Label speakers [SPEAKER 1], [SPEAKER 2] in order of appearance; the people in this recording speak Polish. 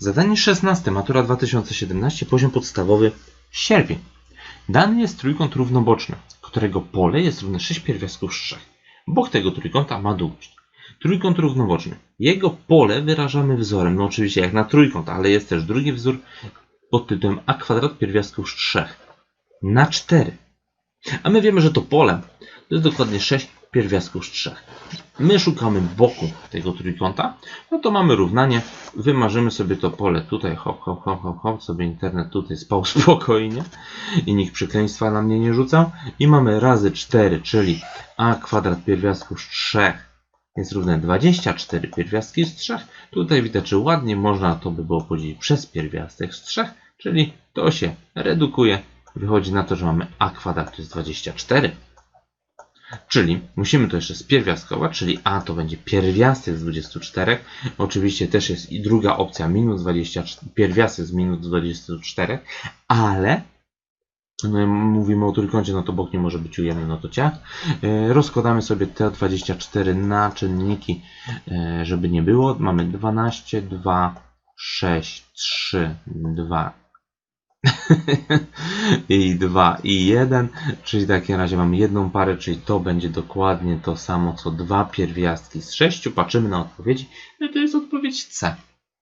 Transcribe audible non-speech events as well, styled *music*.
[SPEAKER 1] Zadanie 16. Matura 2017. Poziom podstawowy. Sierpień. Dany jest trójkąt równoboczny, którego pole jest równe 6 pierwiastków z 3. Bok tego trójkąta ma długość. Trójkąt równoboczny. Jego pole wyrażamy wzorem. No oczywiście jak na trójkąt, ale jest też drugi wzór pod tytułem a kwadrat pierwiastków z 3 na 4. A my wiemy, że to pole to jest dokładnie 6 pierwiastków z 3. My szukamy boku tego trójkąta, no to mamy równanie, wymarzymy sobie to pole tutaj, hop, hop, hop, hop, hop, sobie internet tutaj spał *laughs* spokojnie i nikt przekleństwa na mnie nie rzucał i mamy razy 4, czyli a kwadrat pierwiastków z 3 jest równe 24 pierwiastki z 3. Tutaj widać, że ładnie można to by było podzielić przez pierwiastek z 3, czyli to się redukuje. Wychodzi na to, że mamy a kwadrat to jest 24. Czyli musimy to jeszcze spierwiastkować, czyli a to będzie pierwiastek z 24. Oczywiście też jest i druga opcja minus 24, pierwiastek z minus 24, ale no, mówimy o trójkącie, no to bok nie może być ujemny, no to ciach. E, Rozkładamy sobie te 24 na czynniki, e, żeby nie było. Mamy 12, 2, 6, 3, 2 *laughs* i 2 i 1, czyli w takim razie mamy jedną parę, czyli to będzie dokładnie to samo co dwa pierwiastki z 6. Patrzymy na odpowiedzi, no to jest odpowiedź C.